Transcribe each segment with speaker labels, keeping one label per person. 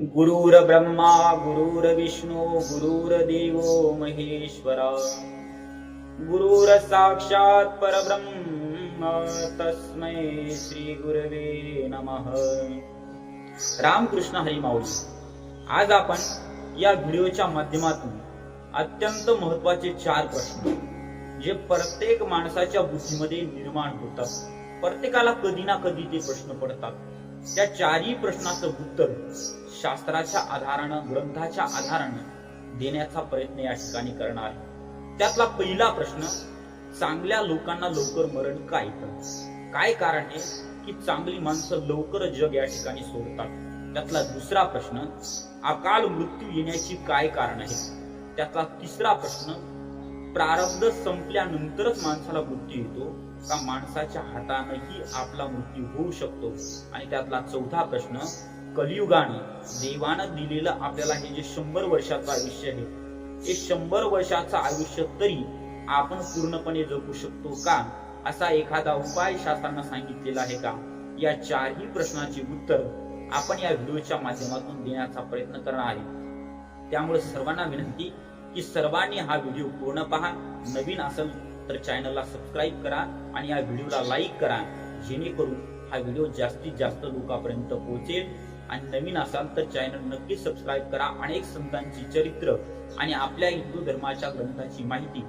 Speaker 1: गुरुर्ब्रह्मा गुरुर्विष्णू गुरुर्देवो महेश्वरा। गुरुर साक्षात परब्रह्म तस्मै श्री गुरवे नमः। रामकृष्ण हरी माऊली आज आपण या व्हिडिओच्या माध्यमातून अत्यंत महत्त्वाचे चार प्रश्न जे प्रत्येक माणसाच्या बुद्धीमध्ये निर्माण होतात. प्रत्येकाला कधी ना कधी ते प्रश्न पडतात. त्या चारही प्रश्नाचं उत्तर शास्त्राच्या आधारानं ग्रंथाच्या आधारानं देण्याचा प्रयत्न या ठिकाणी करणार. त्यातला पहिला प्रश्न चांगल्या लोकांना लवकर मरण का काय कारण आहे की चांगली माणसं लवकर जग या ठिकाणी सोडतात? त्यातला दुसरा प्रश्न अकाल मृत्यू येण्याची काय कारण आहे? त्यातला तिसरा प्रश्न प्रारब्ध संपल्यानंतरच माणसाला मृत्यू येतो. का माणसाच्या हातानंही आपला मृत्यू होऊ शकतो? आणि त्यातला चौथा प्रश्न कलियुगाने देवानं दिलेलं आपल्याला हे जे शंभर वर्षाचं आयुष्य आहे हे शंभर वर्षाचं आयुष्य तरी आपण पूर्णपणे जगू शकतो का? असा एखादा उपाय शास्त्रांना सांगितलेला आहे का? या चारही प्रश्नाची उत्तर आपण या व्हिडिओच्या माध्यमातून देण्याचा प्रयत्न करणार आहे. त्यामुळे सर्वांना विनंती की सर्वांनी हा व्हिडिओ पूर्ण पहा. नवीन असेल तर चॅनलला सबस्क्राईब करा आणि या व्हिडिओला लाईक करा जेणेकरून हा व्हिडिओ जास्तीत जास्त लोकांपर्यंत पोहोचेल. आणि नवीन असाल तर चॅनल नक्की सबस्क्राईब करा. अनेक संतांची चरित्र आणि आपल्या हिंदू धर्माच्या ग्रंथाची माहिती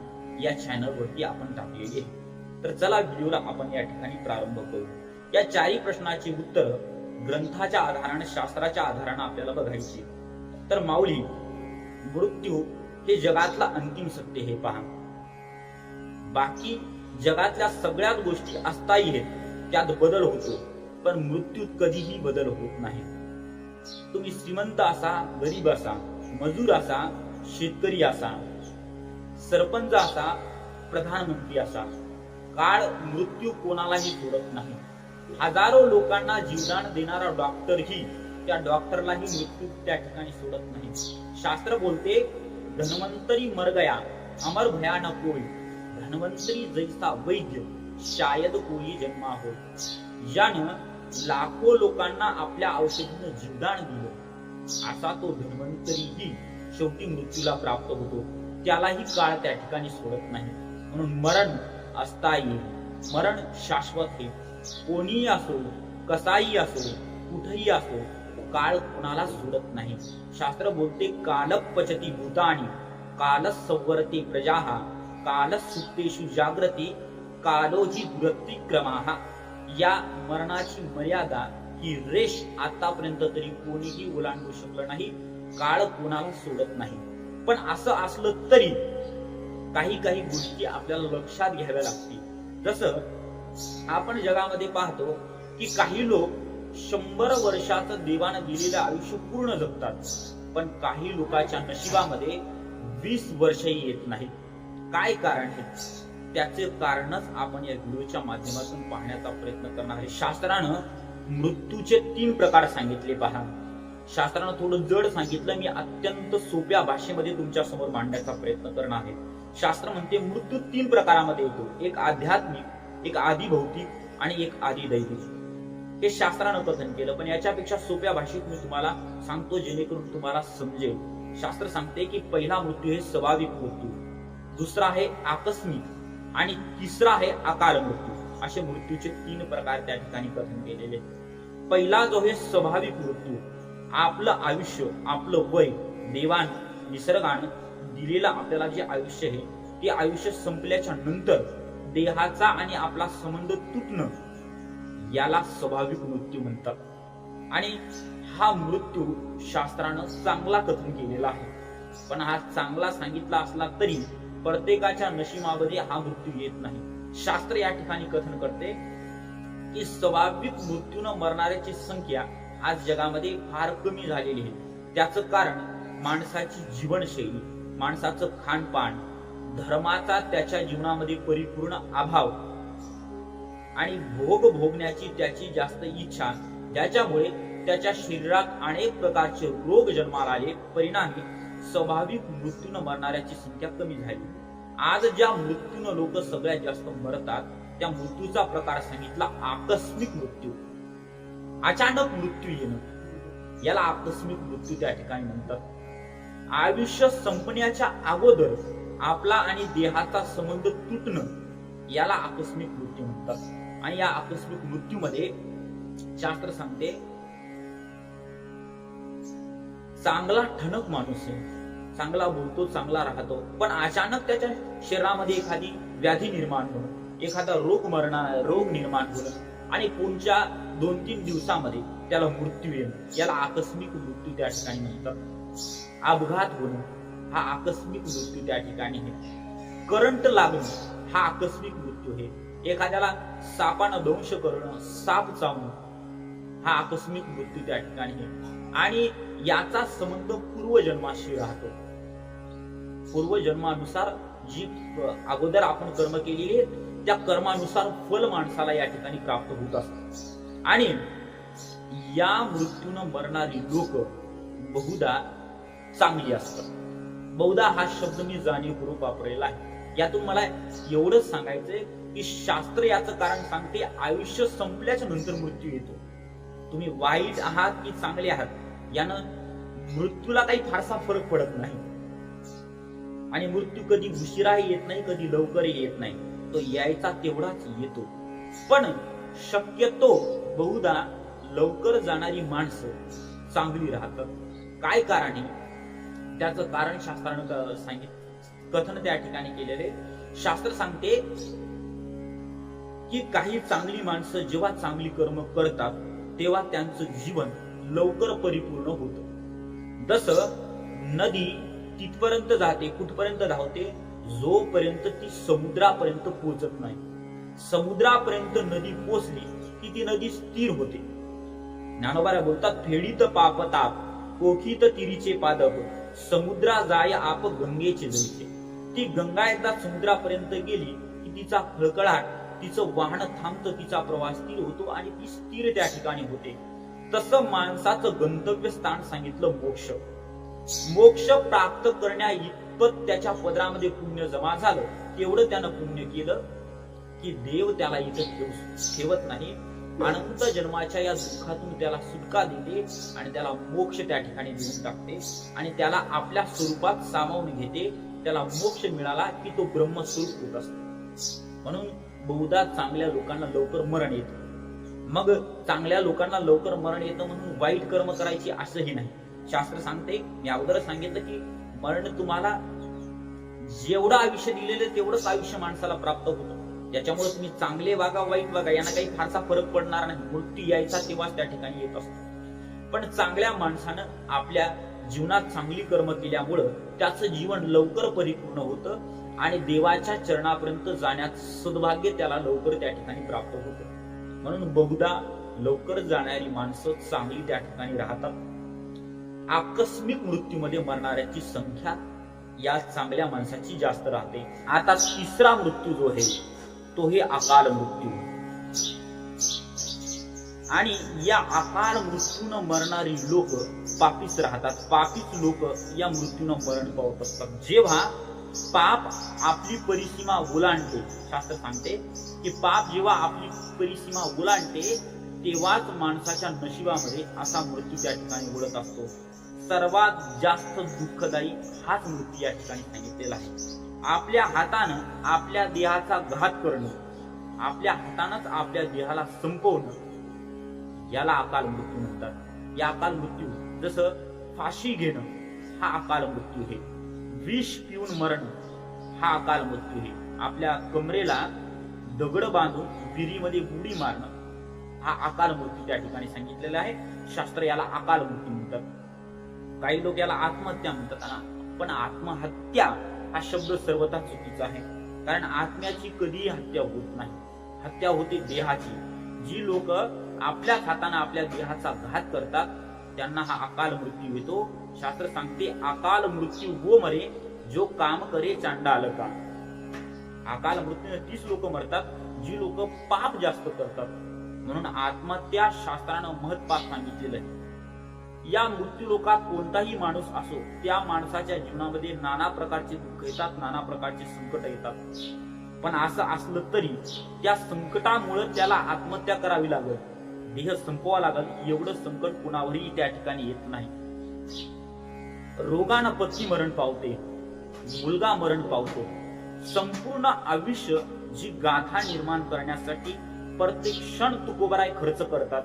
Speaker 1: या चॅनलवरती आपण टाकलेली आहे. तर चला व्हिडिओला आपण या ठिकाणी प्रारंभ करू. या चारही प्रश्नाची उत्तर ग्रंथाच्या आधाराने शास्त्राच्या आधाराने आपल्याला बघायची. तर माऊली मृत्यू हे जगातला अंतिम सत्य हे पहा. बाकी जगातल्या सगळ्याच गोष्टी असताही आहेत त्यात बदल होतो. पण मृत्यूत कधीही बदल होत नाही. तुम्ही श्रीमंत असा गरीब असा मजूर असा शेतकरी असा सरपंच असा प्रधानमंत्री असा काळ मृत्यू कोणालाही सोडत नाही. हजारो लोकांना जीवदान देणारा डॉक्टरही त्या डॉक्टरलाही मृत्यू त्या ठिकाणी सोडत नाही. शास्त्र बोलते धन्वंतरी मर गया अमर न कोई. धन्वंतरी जैसा वैद्य शायद कोई जन्मा हो यानं लाखो लोकांना आपल्या औषधीनं जीवदान दिलं. असा तो धन्वंतरीही शेवटी मृत्यूला प्राप्त होतो. त्यालाही काळ त्या ठिकाणी सोडत नाही. म्हणून मरण असता येईल. मरण शाश्वत हे कोणीही असो कसाही असो कुठेही असो काळ कोणाला सोडत नाही. शास्त्र बोलते काल पचती भूतानी काल संवरते प्रजाहा काल जागृती कालोजी दुरती क्रमाहा या मरणाची मर्यादा ही रेष आतापर्यंत तरी कोणीही ओलांडू शकलं नाही काळ कोणाला सोडत नाही. पण असं असलं तरी काही काही गोष्टी आपल्याला लक्षात घ्याव्या लागतील. जसं आपण जगामध्ये पाहतो की काही लोक शंभर वर्षाचं देवानं दिलेलं आयुष्य पूर्ण जगतात पण काही लोकांच्या नशिबामध्ये वीस वर्षही येत नाहीत. काय कारण आहे? त्याचे कारणच आपण या व्हिडिओच्या माध्यमातून पाहण्याचा प्रयत्न करणार आहे. शास्त्रानं मृत्यूचे तीन प्रकार सांगितले पहा. शास्त्रानं थोडं जड सांगितलं मी अत्यंत सोप्या भाषेमध्ये तुमच्यासमोर मांडण्याचा प्रयत्न करणार आहे. शास्त्र म्हणते मृत्यू तीन प्रकारामध्ये येतो. एक आध्यात्मिक एक आधी भौतिक आणि एक आधी दैविक हे शास्त्रानं कथन केलं पण याच्यापेक्षा सोप्या भाषेत मी तुम्हाला सांगतो जेणेकरून तुम्हाला समजेल. शास्त्र सांगते की पहिला मृत्यू हे स्वाभाविक मृत्यू. दुसरा आहे आकस्मिक आणि तिसरा आहे अकाल मृत्यू. असे मृत्यूचे तीन प्रकार त्या ठिकाणी कथन केलेले पहिला जो आहे स्वाभाविक मृत्यू. आपलं आयुष्य आपलं वय देवान निसर्गानं दिलेलं आपल्याला जे आयुष्य आहे ते आयुष्य संपल्याच्या नंतर देहाचा आणि आपला संबंध तुटणं याला स्वाभाविक मृत्यू म्हणतात. आणि हा मृत्यू शास्त्रानं चांगला कथन केलेला आहे. पण हा चांगला सांगितला असला तरी प्रत्येकाच्या नशिबामध्ये हा मृत्यू येत नाही. शास्त्र या ठिकाणी कथन करते की स्वाभाविक मृत्यूनं मरणाऱ्याची संख्या आज जगामध्ये फार कमी झालेली आहे. त्याचं कारण माणसाची जीवनशैली माणसाचं खानपान धर्माचा त्याच्या जीवनामध्ये परिपूर्ण अभाव आणि भोग भोगण्याची त्याची जास्त इच्छा ज्याच्यामुळे त्याच्या शरीरात अनेक प्रकारचे रोग जन्माला आले परिणामी स्वाभाविक मृत्यूनं मरणाऱ्याची संख्या कमी झाली. आज ज्या मृत्यूनं लोक सगळ्यात जास्त मरतात त्या मृत्यूचा प्रकार सांगितला आकस्मिक मृत्यू. अचानक मृत्यू येणं. याला आकस्मिक मृत्यू त्या ठिकाणी म्हणतात. आयुष्य संपण्याच्या अगोदर आपला आणि देहाचा संबंध तुटणं याला आकस्मिक मृत्यू म्हणतात. आणि या आकस्मिक मृत्यूमध्ये शास्त्र सांगते चांगला ठणक माणूस आहे. चांगला बोलतो चांगला राहतो. पण अचानक त्याच्या शरीरामध्ये एखादी व्याधी निर्माण होणं एखादा रोग मरणार रोग निर्माण होणं आणि पुढच्या दोन तीन दिवसामध्ये त्याला मृत्यू येणं याला आकस्मिक मृत्यू त्या ठिकाणी म्हणतात. अपघात होणं हा आकस्मिक मृत्यू त्या ठिकाणी आहे. करंट लागणं हा आकस्मिक मृत्यू आहे. एखाद्याला सापानं दंश करणं साप चावणं हा आकस्मिक मृत्यू त्या ठिकाणी आहे. आणि याचा संबंध पूर्वजन्माशी राहतो. पूर्वजन्मानुसार जी अगोदर आपण कर्म केलेली आहेत त्या कर्मानुसार फल माणसाला या ठिकाणी प्राप्त होत असत आणि या मृत्यूनं मरणारी लोक बहुधा चांगली असतात. बहुधा हा शब्द मी जाणीवपूर्वक वापरलेला आहे. यातून मला एवढंच सांगायचंय की शास्त्र याचं कारण सांगते आयुष्य संपल्याच्या नंतर मृत्यू येतो. तुम्ही वाईट आहात की चांगले आहात यानं मृत्यूला काही फारसा फरक पडत नाही. आणि मृत्यू कधी उशिराही येत नाही कधी लवकरही येत नाही. तो यायचा तेवढाच येतो. पण शक्यतो बहुधा लवकर जाणारी माणसं चांगली राहतात. काय कारण आहे? त्याचं कारण शास्त्रानं सांगितलं सांगित कथन त्या ठिकाणी केलेले. शास्त्र सांगते की काही चांगली माणसं जेव्हा चांगली कर्म करतात तेव्हा त्यांचं जीवन लवकर परिपूर्ण होतं. जसं नदी तिथपर्यंत जाते कुठपर्यंत धावते जोपर्यंत ती समुद्रापर्यंत पोहोचत नाही. समुद्रापर्यंत नदी पोचली की ती नदी स्थिर होते. ज्ञानोबाऱ्या बोलतात फेडीत पाप ताप कोखीत तिरीचे पादप समुद्रा जाय आप गंगेचे जैसे. ती गंगा एकदा समुद्रापर्यंत गेली की तिचा खळखळाट तिचं वाहन थांबतं तिचा प्रवास स्थिर होतो आणि ती स्थिर त्या ठिकाणी होते. तसं माणसाचं गंतव्य स्थान सांगितलं मोक्ष. मोक्ष प्राप्त करण्या इतपत त्याच्या पदरामध्ये पुण्य जमा झालं. तेवढं त्यानं पुण्य केलं? की देव त्याला इथं ठेवत नाही. अनंत जन्माच्या या दुःखातून त्याला सुटका देते आणि त्याला मोक्ष त्या ठिकाणी देऊन टाकते आणि त्याला आपल्या स्वरूपात सामावून घेते. त्याला मोक्ष मिळाला की तो ब्रह्मस्वरूप होत असतो. म्हणून बहुधा चांगल्या लोकांना लवकर मरण येतं. मग चांगल्या लोकांना लवकर मरण येतं म्हणून वाईट कर्म करायची असंही नाही. शास्त्र सांगते मी अगोदरच सांगितलं की मरण तुम्हाला जेवढं आयुष्य दिलेलं तेवढंच आयुष्य माणसाला प्राप्त होतं. त्याच्यामुळे तुम्ही चांगले वागा वाईट वागा यांना काही फारसा फरक पडणार नाही. मृत्यू यायचा तेव्हाच त्या ठिकाणी येत असतो. पण चांगल्या माणसानं आपल्या जीवनात चांगली कर्म केल्यामुळं त्याचं जीवन लवकर परिपूर्ण होतं. आणि देवाच्या चरणापर्यंत जाण्याचं सद्भाग्य त्याला लवकर त्या ठिकाणी प्राप्त होतं. म्हणून बहुधा लवकर जाणारी माणसं चांगली त्या ठिकाणी राहतात. आकस्मिक मृत्यूमध्ये मरणाऱ्याची संख्या या चांगल्या माणसाची जास्त राहते. आता तिसरा मृत्यू जो आहे तो हे अकाल मृत्यू. आणि या अकाल मृत्यूनं मरणारी लोक पापीच राहतात. पापीच लोक या मृत्यूनं मरण पावत असतात. जेव्हा पाप आपली परिसीमा ओलांडते. शास्त्र सांगते की पाप जेव्हा आपली परिसीमा ओलांडते तेव्हाच माणसाच्या नशिबामध्ये असा मृत्यू त्या ठिकाणी ओढत असतो. सर्वात जास्त दुःखदायी हाच मृत्यू या ठिकाणी सांगितलेला आहे. आपल्या हातानं आपल्या देहाचा घात करणं आपल्या हातानंच आपल्या देहाला संपवणं याला अकाल मृत्यू म्हणतात. या अकाल मृत्यू जसं फाशी घेणं हा अकाल मृत्यू आहे. विष पिऊन मरण हा अकाल मृत्यू आहे. आपल्या कमरेला दगड बांधून विहिरीमध्ये बुडी मारणं हा अकाल मृत्यू त्या ठिकाणी सांगितलेला आहे. शास्त्र याला अकाल मृत्यू म्हणतात. काही लोक याला आत्महत्या म्हणतात. पण आत्महत्या हा शब्द सर्वथा चुकीचा आहे. कारण आत्म्याची कधीही हत्या होत नाही. हत्या होते देहाची. जी लोक आपल्याच हाताने आपल्या देहाचा घात करतात त्यांना हा अकाल मृत्यू येतो. शास्त्र सांगते अकाल मृत्यू वो मरे जो काम करे चांडाल का अकाल मृत्यू तीच लोक मरतात जी लोक पाप जास्त करतात. म्हणून आत्महत्या शास्त्रानं महत्पाप सांगितलेलं आहे. या मृत्यू लोकात कोणताही माणूस असो त्या माणसाच्या जीवनामध्ये नाना प्रकारचे दुःख येतात नाना प्रकारचे संकट येतात. पण असं असलं तरी त्या संकटामुळे त्याला आत्महत्या करावी लागत देह संपवा लागल एवढं संकट कुणावरही त्या ठिकाणी येत नाही. रोगानं पत्नी मरण पावते मुलगा मरण पावतो. संपूर्ण आयुष्य जी गाथा निर्माण करण्यासाठी प्रत्येक क्षण तुकोबराय खर्च करतात.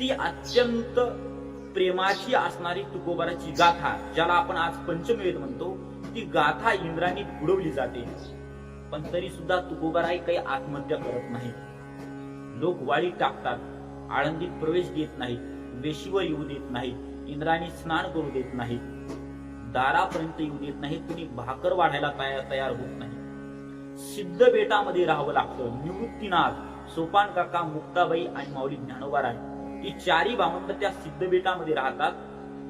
Speaker 1: ती अत्यंत प्रेमाची असणारी तुकोबाराची गाथा ज्याला आपण आज पंचमेत म्हणतो ती गाथा इंद्राने बुडवली जाते. पण तरी सुद्धा तुकोबाराई काही आत्महत्या करत नाही. लोक वाळी टाकतात आळंदीत प्रवेश देत नाहीत वेशीवर येऊ देत नाहीत इंद्राने स्नान करू देत नाहीत दारापर्यंत येऊ देत नाहीत कुणी भाकर वाढायला तयार तयार होत नाही. सिद्ध बेटामध्ये राहावं लागतं. निवृत्तीनाथ सोपान काका मुक्ताबाई आणि माऊली ज्ञानोबाराय ही चारी भावंड त्या सिद्ध बेटामध्ये राहतात.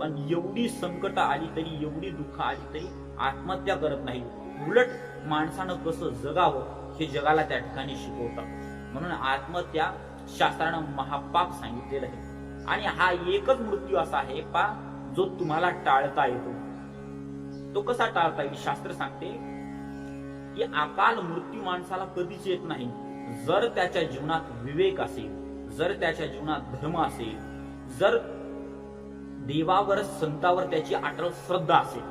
Speaker 1: पण एवढी संकट आली तरी एवढी दुःख आली तरी आत्महत्या करत नाही उलट माणसानं कसं जगावं हे जगाला त्या ठिकाणी शिकवतात. म्हणून आत्महत्या शास्त्रानं महापाप सांगितलेलं आहे. आणि हा एकच मृत्यू असा आहे पा जो तुम्हाला टाळता येतो. तो कसा टाळता येईल? शास्त्र सांगते की अकाल मृत्यू माणसाला कधीच येत नाही. जर त्याच्या जीवनात विवेक असेल जर त्याच्या जीवनात धर्म असेल जर देवावर संतावर त्याची अटळ श्रद्धा असेल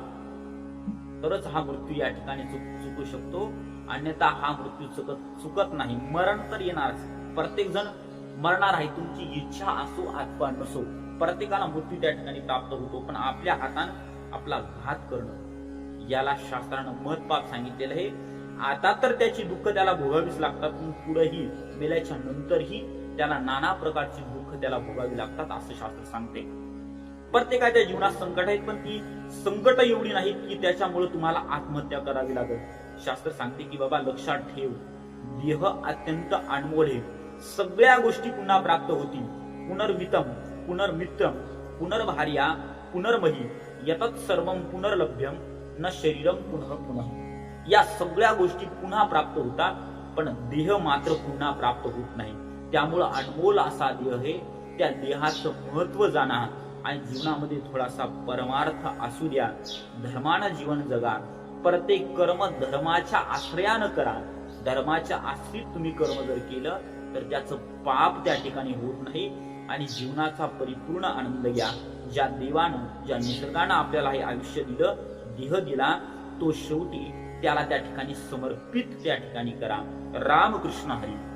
Speaker 1: तरच हा मृत्यू या ठिकाणी चुकू शकतो. अन्यथा हा मृत्यू चुकत चुकत नाही. मरण तर येणारच. प्रत्येक जण मरणार आहे. तुमची इच्छा असो अथवा नसो प्रत्येकाला मृत्यू त्या ठिकाणी प्राप्त होतो. पण आपल्या हातानं आपला घात करणं याला शास्त्रानं महत्पाप सांगितलेलं आहे. आता तर त्याची दुःख त्याला भोगावीच लागतात. पण पुढेही मेल्याच्या नंतरही त्याला नाना प्रकारची दुःख त्याला भोगावी लागतात असं शास्त्र सांगते. प्रत्येकाच्या जीवनात संकट आहेत पण ती संकट एवढी नाहीत की त्याच्यामुळे तुम्हाला आत्महत्या करावी लागेल. शास्त्र सांगते की बाबा लक्षात ठेव. देह अत्यंत अनमोल आहे. सगळ्या गोष्टी पुन्हा प्राप्त होतील. पुनर्वितम पुनर्मित्रम पुनर्भार्या पुनर्मही यतत सर्व पुनर्लभ्यम न शरीरम पुनः पुनः. या सगळ्या गोष्टी पुन्हा प्राप्त होतात पण देह मात्र पुन्हा प्राप्त होत नाही. त्यामुळं अनमोल असा देह आहे. त्या देहाचं महत्त्व जाणा आणि जीवनामध्ये थोडासा परमार्थ असू द्या. धर्मानं जीवन जगा. प्रत्येक कर्म धर्माच्या आश्रयानं करा. धर्माच्या आश्रित तुम्ही कर्म जर केलं तर त्याचं पाप त्या ठिकाणी होत नाही आणि जीवनाचा परिपूर्ण आनंद घ्या. ज्या देवानं ज्या निसर्गानं आपल्याला हे आयुष्य दिलं देह दिला तो शेवटी त्याला त्या ठिकाणी समर्पित त्या ठिकाणी करा. रामकृष्ण हरी.